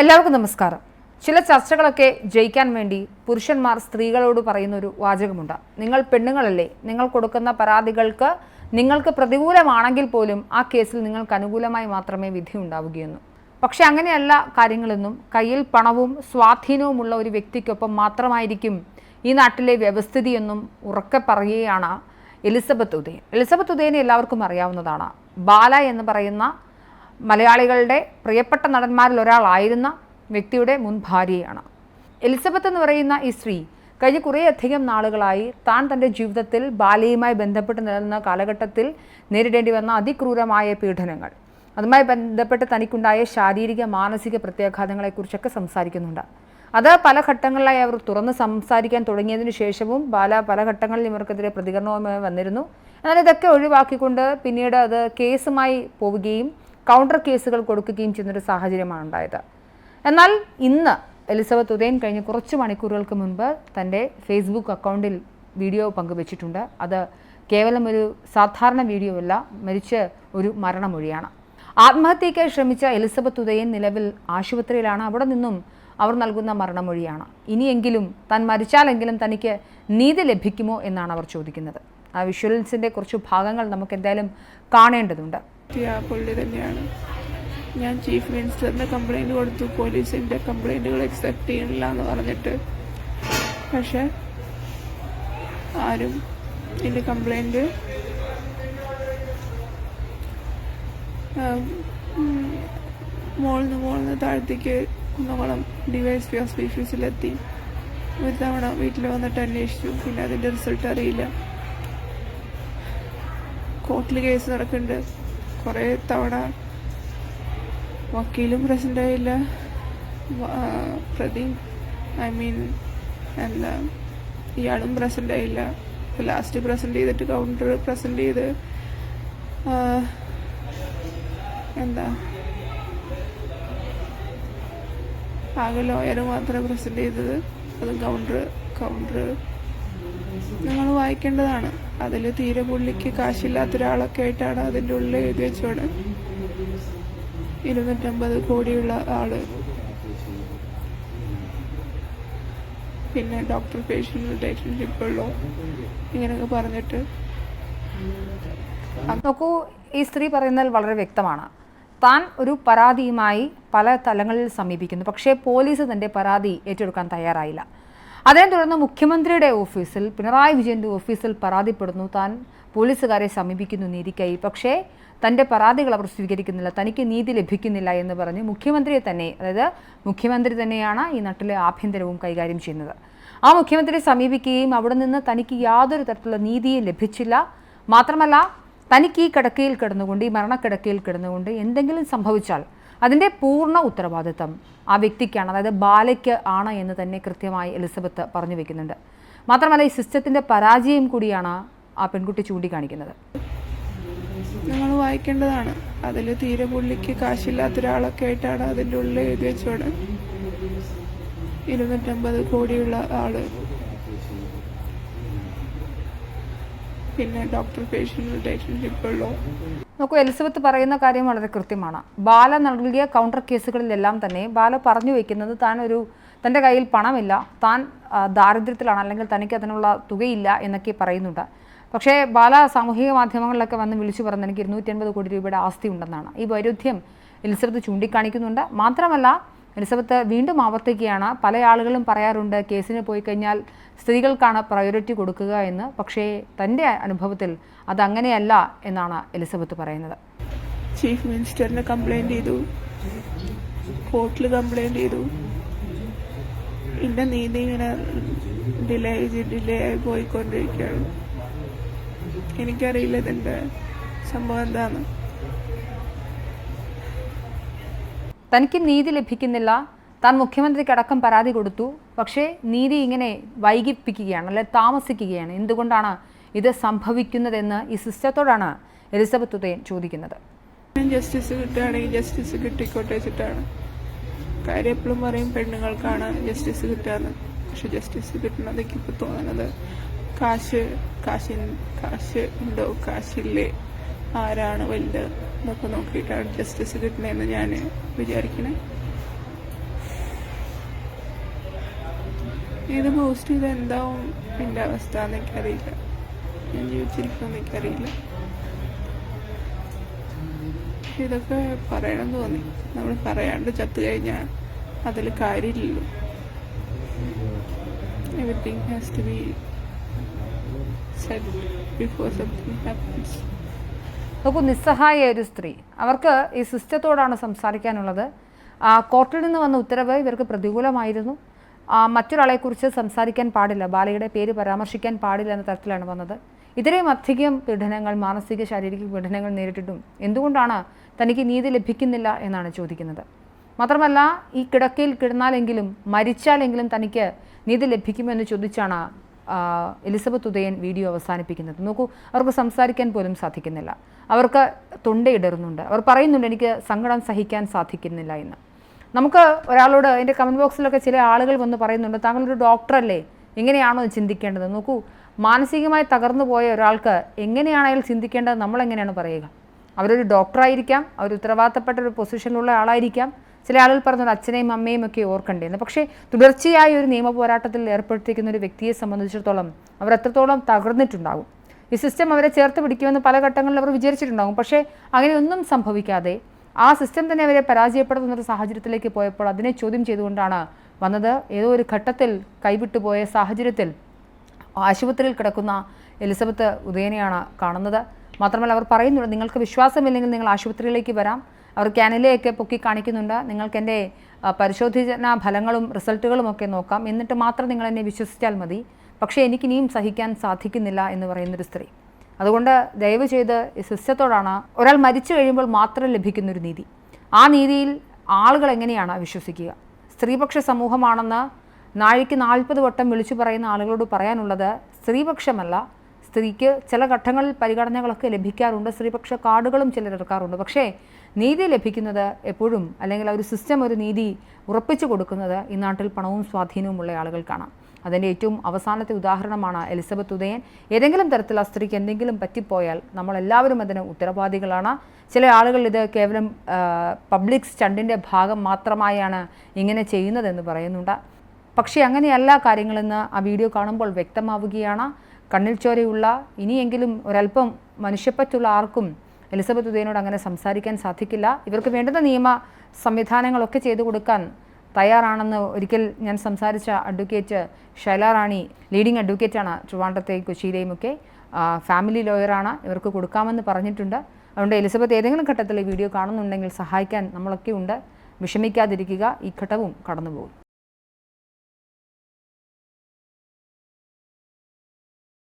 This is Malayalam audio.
എല്ലാവർക്കും നമസ്കാരം. ചില ചർച്ചകളൊക്കെ ജയിക്കാൻ വേണ്ടി പുരുഷന്മാർ സ്ത്രീകളോട് പറയുന്ന ഒരു വാചകമുണ്ട്. നിങ്ങൾ പെണ്ണുങ്ങളല്ലേ? നിങ്ങൾ കൊടുക്കുന്ന പരാതികൾക്ക് നിങ്ങൾക്ക് പ്രതികൂലമാണെങ്കിൽ പോലും ആ കേസിൽ നിങ്ങൾക്ക് അനുകൂലമായി മാത്രമേ വിധി ഉണ്ടാവുകയെന്നു പക്ഷെ അങ്ങനെയല്ല കാര്യങ്ങളെന്നും കയ്യിൽ പണവും സ്വാധീനവുമുള്ള ഒരു വ്യക്തിക്കൊപ്പം മാത്രമായിരിക്കും ഈ നാട്ടിലെ വ്യവസ്ഥിതിയെന്നും ഉറക്കെ പറയുകയാണ് എലിസബത്ത് ഉദയൻ. എലിസബത്ത് ഉദയനെ എല്ലാവർക്കും അറിയാവുന്നതാണ്. ബാല എന്ന് പറയുന്ന മലയാളികളുടെ പ്രിയപ്പെട്ട നടന്മാരിൽ ഒരാളായിരുന്ന വ്യക്തിയുടെ മുൻ ഭാര്യയാണ്. എലിസബത്ത് എന്ന് പറയുന്ന ഈ സ്ത്രീ കഴിഞ്ഞ കുറേയധികം നാളുകളായി താൻ തന്റെ ജീവിതത്തിൽ ബാലയുമായി ബന്ധപ്പെട്ട് നിലനിന്ന കാലഘട്ടത്തിൽ നേരിടേണ്ടി വന്ന അതിക്രൂരമായ പീഡനങ്ങൾ. അതുമായി ബന്ധപ്പെട്ട് തനിക്കുണ്ടായ ശാരീരിക മാനസിക പ്രത്യാഘാതങ്ങളെക്കുറിച്ചൊക്കെ സംസാരിക്കുന്നുണ്ട്. അത് പല ഘട്ടങ്ങളിലായി അവർ തുറന്ന് സംസാരിക്കാൻ തുടങ്ങിയതിനു ശേഷവും ബാല പല ഘട്ടങ്ങളിൽ ഇവർക്കെതിരെ പ്രതികരണവുമായി വന്നിരുന്നു. എന്നാൽ ഇതൊക്കെ ഒഴിവാക്കിക്കൊണ്ട് പിന്നീട് അത് കേസുമായി പോവുകയും കൗണ്ടർ കേസുകൾ കൊടുക്കുകയും ചെയ്യുന്നൊരു സാഹചര്യമാണ് ഉണ്ടായത്. എന്നാൽ ഇന്ന് എലിസബത്ത് ഉദയൻ കഴിഞ്ഞ കുറച്ച് മണിക്കൂറുകൾക്ക് മുൻപ് തന്റെ ഫേസ്ബുക്ക് അക്കൗണ്ടിൽ വീഡിയോ പങ്കുവച്ചിട്ടുണ്ട്. അത് കേവലം ഒരു സാധാരണ വീഡിയോ അല്ല മരിച്ച ഒരു മരണമൊഴിയാണ്. ആത്മഹത്യയ്ക്ക് ശ്രമിച്ച എലിസബത്ത് ഉദയൻ നിലവിൽ ആശുപത്രിയിലാണ്. അവിടെ നിന്നും അവർ നൽകുന്ന മരണമൊഴിയാണ്. ഇനിയെങ്കിലും താൻ മരിച്ചാലെങ്കിലും തനിക്ക് നീതി ലഭിക്കുമോ എന്നാണ് അവർ ചോദിക്കുന്നത്. ആ വിഷ്വൽസിന്റെ കുറച്ച് ഭാഗങ്ങൾ നമുക്ക് എന്തായാലും കാണേണ്ടതുണ്ട്. ആ പുള്ളി തന്നെയാണ്. ഞാൻ ചീഫ് മിനിസ്റ്ററിന് കംപ്ലൈന്റ് കൊടുത്തു പോലീസിന്റെ കംപ്ലൈന്റുകൾ അക്സെപ്റ്റ് ചെയ്യണില്ല എന്ന് പറഞ്ഞിട്ട്. പക്ഷെ ആരും എന്റെ കംപ്ലൈന്റ് മോളിന്ന് മോളിന്ന് താഴത്തേക്ക് കുന്നകുളം ഡിവൈസ് പി ഓഫീസിലെത്തി. ഒരു തവണ വീട്ടിൽ വന്നിട്ട് അന്വേഷിച്ചു പിന്നെ അതിന്റെ റിസൾട്ട് അറിയില്ല. കോർട്ടിൽ കേസ് നടക്കുന്നുണ്ട്. കുറേ തവണ വക്കീലും പ്രസന്റ് ആയില്ല. പ്രതി ഐ മീൻ എന്താ ഇയാളും പ്രസന്റ് ആയില്ല. ലാസ്റ്റ് പ്രസന്റ് ചെയ്തിട്ട് കൗണ്ടർ പ്രസന്റ് ചെയ്ത് എന്താ ആകെ ലോയർ മാത്രമേ പ്രസന്റ് ചെയ്തത്. അത് കൗണ്ടർ കൗണ്ടർ നിങ്ങൾ വായിക്കേണ്ടതാണ്. അതിൽ തീരെ പുള്ളിക്ക് കാശില്ലാത്ത ഒരാളൊക്കെ ആയിട്ടാണ് അതിന്റെ ഉള്ളിൽ എഴുതി വെച്ചോട് ഇരുന്നൂറ്റമ്പത് കോടിയുള്ള ആൾ. പിന്നെ ഡോക്ടർ പേഷ്യന്റ് റിലേഷൻഷിപ്പ് ഉള്ളോ ഇങ്ങനെയൊക്കെ പറഞ്ഞിട്ട്. നോക്കൂ ഈ സ്ത്രീ പറയുന്നത് വളരെ വ്യക്തമാണ്. താൻ ഒരു പരാതിയുമായി പല തലങ്ങളിൽ സമീപിക്കുന്നു. പക്ഷേ പോലീസ് തന്റെ പരാതി ഏറ്റെടുക്കാൻ തയ്യാറായില്ല. അതിനെ തുടർന്ന് മുഖ്യമന്ത്രിയുടെ ഓഫീസിൽ പിണറായി വിജയന്റെ ഓഫീസിൽ പരാതിപ്പെടുന്നു. താൻ പോലീസുകാരെ സമീപിക്കുന്നു നീതിക്കായി. പക്ഷേ തന്റെ പരാതികൾ അവർ സ്വീകരിക്കുന്നില്ല. തനിക്ക് നീതി ലഭിക്കുന്നില്ല എന്ന് പറഞ്ഞ് മുഖ്യമന്ത്രിയെ തന്നെ അതായത് മുഖ്യമന്ത്രി തന്നെയാണ് ഈ നാട്ടിലെ ആഭ്യന്തരവും കൈകാര്യം ചെയ്യുന്നത്. ആ മുഖ്യമന്ത്രിയെ സമീപിക്കുകയും അവിടെ നിന്ന് തനിക്ക് യാതൊരു തരത്തിലുള്ള നീതിയും ലഭിച്ചില്ല. മാത്രമല്ല തനിക്ക് ഈ കിടക്കയിൽ കിടന്നുകൊണ്ട് ഈ മരണക്കിടക്കയിൽ കിടന്നുകൊണ്ട് എന്തെങ്കിലും സംഭവിച്ചാൽ അതിന്റെ പൂർണ ഉത്തരവാദിത്തം ആ വ്യക്തിക്കാണ് അതായത് ബാലയ്ക്ക് ആണ് എന്ന് തന്നെ കൃത്യമായി എലിസബത്ത് പറഞ്ഞു വെക്കുന്നുണ്ട്. മാത്രമല്ല ഈ സിസ്റ്റത്തിന്റെ പരാജയം കൂടിയാണ് ആ പെൺകുട്ടി ചൂണ്ടിക്കാണിക്കുന്നത്. നിങ്ങൾ വായിക്കേണ്ടതാണ്. അതിൽ തീരെ പുള്ളിക്ക് കാശില്ലാത്ത ഒരാളൊക്കെ ആയിട്ടാണ് അതിന്റെ ഉള്ളിൽ എഴുതി വെച്ചോട് ഇരുന്നൂറ്റമ്പത് കോടിയുള്ള ആൾ. പിന്നെ ഡോക്ടർ പേഷ്യന്റ് റിലേഷൻഷിപ്പ് ഉള്ളു? നോക്കൂ എലിസബത്ത് പറയുന്ന കാര്യം വളരെ കൃത്യമാണ്. ബാല നൽകിയ കൗണ്ടർ കേസുകളിലെല്ലാം തന്നെ ബാല പറഞ്ഞു വയ്ക്കുന്നത് താൻ ഒരു തന്റെ കയ്യിൽ പണമില്ല താൻ ദാരിദ്ര്യത്തിലാണ് അല്ലെങ്കിൽ തനിക്ക് അതിനുള്ള തുകയില്ല എന്നൊക്കെ പറയുന്നുണ്ട്. പക്ഷേ ബാല സാമൂഹിക മാധ്യമങ്ങളിലൊക്കെ വന്ന് വിളിച്ചു പറഞ്ഞ് എനിക്ക് ഇരുന്നൂറ്റി അൻപത് കോടി രൂപയുടെ ആസ്തി ഉണ്ടെന്നാണ്. ഈ വൈരുദ്ധ്യം എലിസബത്ത് ചൂണ്ടിക്കാണിക്കുന്നുണ്ട്. മാത്രമല്ല എലിസബത്ത് വീണ്ടും ആവർത്തിക്കുകയാണ്. പല ആളുകളും പറയാറുണ്ട് കേസിന് പോയി കഴിഞ്ഞാൽ സ്ത്രീകൾക്കാണ് പ്രയോറിറ്റി കൊടുക്കുക എന്ന്. പക്ഷേ തന്റെ അനുഭവത്തിൽ അതങ്ങനെയല്ല എന്നാണ് എലിസബത്ത് പറയുന്നത്. ചീഫ് മിനിസ്റ്ററിന് കംപ്ലൈന്റ് ചെയ്തു. കോർട്ടിൽ കംപ്ലൈന്റ് ചെയ്തു. എന്റെ നീതി ഇങ്ങനെ ഡിലേ ചെയ്ത് ഡിലേ ആയി പോയിക്കൊണ്ടിരിക്കുകയാണ്. എനിക്കറിയില്ല ഇതിന്റെ സംഭവം എന്താണ് തനിക്ക് നീതി ലഭിക്കുന്നില്ല. താൻ മുഖ്യമന്ത്രിക്ക് അടക്കം പരാതി കൊടുത്തു. പക്ഷേ നീതി ഇങ്ങനെ വൈകിപ്പിക്കുകയാണ് അല്ലെ താമസിക്കുകയാണ്. എന്തുകൊണ്ടാണ് ഇത് സംഭവിക്കുന്നതെന്ന് ഈ സിസ്റ്റത്തോടാണ് എലിസബത്ത് ഉദയൻ ചോദിക്കുന്നത്. ജസ്റ്റിസ് കിട്ടുകയാണെങ്കിൽ ജസ്റ്റിസ് കിട്ടിക്കോട്ടെ വെച്ചിട്ടാണ്. കാര്യം എപ്പോഴും പറയും പെണ്ണുങ്ങൾക്കാണ് ജസ്റ്റിസ് കിട്ടുകയെന്ന്. പക്ഷെ ജസ്റ്റിസ് കിട്ടുന്നതൊക്കെ ഇപ്പോൾ തോന്നുന്നത് കാശ് കാശ് കാശ് ഉണ്ടോ? കാശില്ലേ? ആരാണ് വലുത് എന്നൊക്കെ നോക്കിയിട്ടാണ് ജസ്റ്റിസ് കിട്ടുന്നതെന്ന് ഞാൻ വിചാരിക്കണേ. ഇത് പോസ്റ്റ് ചെയ്ത് എന്താവും എന്റെ അവസ്ഥ എനിക്കറിയില്ല ഞാൻ ജീവിച്ചിരിക്കുമെന്ന് എനിക്കറിയില്ല. ഇതൊക്കെ പറയണം തോന്നി. നമ്മൾ പറയാണ്ട് ചത്തു കഴിഞ്ഞാൽ അതിൽ കാര്യമില്ലല്ലോ. Everything has to be set before something happens നോക്കൂ നിസ്സഹായ ഒരു സ്ത്രീ. അവർക്ക് ഈ സിസ്റ്റത്തോടാണ് സംസാരിക്കാനുള്ളത്. കോർട്ടിൽ നിന്ന് വന്ന ഉത്തരവ് ഇവർക്ക് പ്രതികൂലമായിരുന്നു. മറ്റൊരാളെക്കുറിച്ച് സംസാരിക്കാൻ പാടില്ല. ബാലയുടെ പേര് പരാമർശിക്കാൻ പാടില്ല എന്ന തരത്തിലാണ് വന്നത്. ഇത്രയും അധികം പീഡനങ്ങൾ മാനസിക ശാരീരിക പീഡനങ്ങൾ നേരിട്ടിട്ടും എന്തുകൊണ്ടാണ് തനിക്ക് നീതി ലഭിക്കുന്നില്ല എന്നാണ് ചോദിക്കുന്നത്. മാത്രമല്ല ഈ കിടക്കയിൽ കിടന്നാലെങ്കിലും മരിച്ചാലെങ്കിലും തനിക്ക് നീതി ലഭിക്കുമെന്ന് ചോദിച്ചാണ് എലിസബത്ത് ഉദയൻ വീഡിയോ അവസാനിപ്പിക്കുന്നത്. നോക്കൂ അവർക്ക് സംസാരിക്കാൻ പോലും സാധിക്കുന്നില്ല. അവർക്ക് തൊണ്ടയിടറുന്നുണ്ട് അവർ പറയുന്നുണ്ട് എനിക്ക് സങ്കടം സഹിക്കാൻ സാധിക്കുന്നില്ല എന്ന്. നമുക്ക് ഒരാളോട് എന്റെ കമന്റ് ബോക്സിലൊക്കെ ചില ആളുകൾ വന്ന് പറയുന്നുണ്ട് താങ്കളൊരു ഡോക്ടറല്ലേ? എങ്ങനെയാണോ ചിന്തിക്കേണ്ടത്? നോക്കൂ മാനസികമായി തകർന്നു പോയ ഒരാൾക്ക് എങ്ങനെയാണ് അയാൾ ചിന്തിക്കേണ്ടത്? നമ്മളെങ്ങനെയാണ് പറയുക? അവരൊരു ഡോക്ടറായിരിക്കാം അവർ ഉത്തരവാദിത്തപ്പെട്ട ഒരു പൊസിഷനിലുള്ള ആളായിരിക്കാം. ചില ആളുകൾ പറഞ്ഞത് അച്ഛനെയും അമ്മയും ഒക്കെ ഓർക്കേണ്ടിയെന്ന് പക്ഷേ തുടർച്ചയായ ഒരു നിയമ പോരാട്ടത്തിൽ ഏർപ്പെടുത്തിയിരിക്കുന്ന ഒരു വ്യക്തിയെ സംബന്ധിച്ചിടത്തോളം അവർ എത്രത്തോളം തകർന്നിട്ടുണ്ടാകും. ഈ സിസ്റ്റം അവരെ ചേർത്ത് പിടിക്കുമെന്ന് പല ഘട്ടങ്ങളിൽ അവർ വിചാരിച്ചിട്ടുണ്ടാകും. പക്ഷേ അങ്ങനെയൊന്നും സംഭവിക്കാതെ ആ സിസ്റ്റം തന്നെ അവരെ പരാജയപ്പെടുത്തുന്ന ഒരു സാഹചര്യത്തിലേക്ക് പോയപ്പോൾ അതിനെ ചോദ്യം ചെയ്തുകൊണ്ടാണ് വന്നത് ഏതോ ഒരു ഘട്ടത്തിൽ കൈവിട്ടുപോയ സാഹചര്യത്തിൽ ആശുപത്രിയിൽ കിടക്കുന്ന എലിസബത്ത് ഉദയനെയാണ് കാണുന്നത്. മാത്രമല്ല അവർ പറയുന്നുണ്ട് നിങ്ങൾക്ക് വിശ്വാസമില്ലെങ്കിൽ നിങ്ങൾ ആശുപത്രിയിലേക്ക് വരാം. അവർ ക്യാനലയൊക്കെ പൊക്കി കാണിക്കുന്നുണ്ട്. നിങ്ങൾക്ക് എന്റെ പരിശോധന ഫലങ്ങളും റിസൾട്ടുകളും ഒക്കെ നോക്കാം. എന്നിട്ട് മാത്രം നിങ്ങൾ എന്നെ വിശ്വസിച്ചാൽ മതി. പക്ഷേ എനിക്കിനിയും സഹിക്കാൻ സാധിക്കുന്നില്ല എന്ന് പറയുന്നൊരു സ്ത്രീ. അതുകൊണ്ട് ദയവ് ചെയ്ത് സിസ്റ്റത്തോടാണ് ഒരാൾ മരിച്ചു കഴിയുമ്പോൾ മാത്രം ലഭിക്കുന്നൊരു നീതി. ആ നീതിയിൽ ആളുകൾ എങ്ങനെയാണ് വിശ്വസിക്കുക? സ്ത്രീപക്ഷ സമൂഹമാണെന്ന് നാഴിക്ക് നാൽപ്പത് വട്ടം വിളിച്ചു പറയുന്ന ആളുകളോട് പറയാനുള്ളത് സ്ത്രീപക്ഷമല്ല സ്ത്രീക്ക് ചില ഘട്ടങ്ങളിൽ പരിഗണനകളൊക്കെ ലഭിക്കാറുണ്ട്. സ്ത്രീപക്ഷ കാർഡുകളും ചിലർ ഇറക്കാറുണ്ട് പക്ഷേ നീതി ലഭിക്കുന്നത് എപ്പോഴും അല്ലെങ്കിൽ ഒരു സിസ്റ്റം ഒരു നീതി ഉറപ്പിച്ചു കൊടുക്കുന്നത് ഈ നാട്ടിൽ പണവും സ്വാധീനവുമുള്ള ആളുകൾക്കാണ്. അതിന്റെ ഏറ്റവും അവസാനത്തെ ഉദാഹരണമാണ് എലിസബത്ത് ഉദയൻ. ഏതെങ്കിലും തരത്തിൽ ആ സ്ത്രീക്ക് എന്തെങ്കിലും പറ്റിപ്പോയാൽ നമ്മളെല്ലാവരും അതിന് ഉത്തരവാദികളാണ്. ചില ആളുകൾ ഇത് കേവലം പബ്ലിക് സ്റ്റണ്ടിന്റെ ഭാഗം മാത്രമായാണ് ഇങ്ങനെ ചെയ്യുന്നതെന്ന് പറയുന്നുണ്ട്. പക്ഷേ അങ്ങനെയല്ല കാര്യങ്ങളെന്ന് ആ വീഡിയോ കാണുമ്പോൾ വ്യക്തമാവുകയാണ്. കണ്ണിൽ ചോരയുള്ള ഇനിയെങ്കിലും ഒരല്പം മനുഷ്യപ്പറ്റുള്ള ആർക്കും എലിസബത്ത് ഉദയനോട് അങ്ങനെ സംസാരിക്കാൻ സാധിക്കില്ല. ഇവർക്ക് വേണ്ടുന്ന നിയമ സംവിധാനങ്ങളൊക്കെ ചെയ്തു കൊടുക്കാൻ തയ്യാറാണെന്ന് ഒരിക്കൽ ഞാൻ സംസാരിച്ച അഡ്വക്കേറ്റ് ശൈല റാണി ലീഡിംഗ് അഡ്വക്കേറ്റാണ് ട്രിവാൻഡ്രത്തെയും കൊച്ചിയിലെയും ഒക്കെ. ഫാമിലി ലോയറാണ് ഇവർക്ക് കൊടുക്കാമെന്ന് പറഞ്ഞിട്ടുണ്ട്. അതുകൊണ്ട് എലിസബത്ത് ഏതെങ്കിലും ഘട്ടത്തിൽ വീഡിയോ കാണുന്നുണ്ടെങ്കിൽ സഹായിക്കാൻ നമ്മളൊക്കെ ഉണ്ട്. വിഷമിക്കാതിരിക്കുക. ഈ ഘട്ടവും കടന്നുപോകും.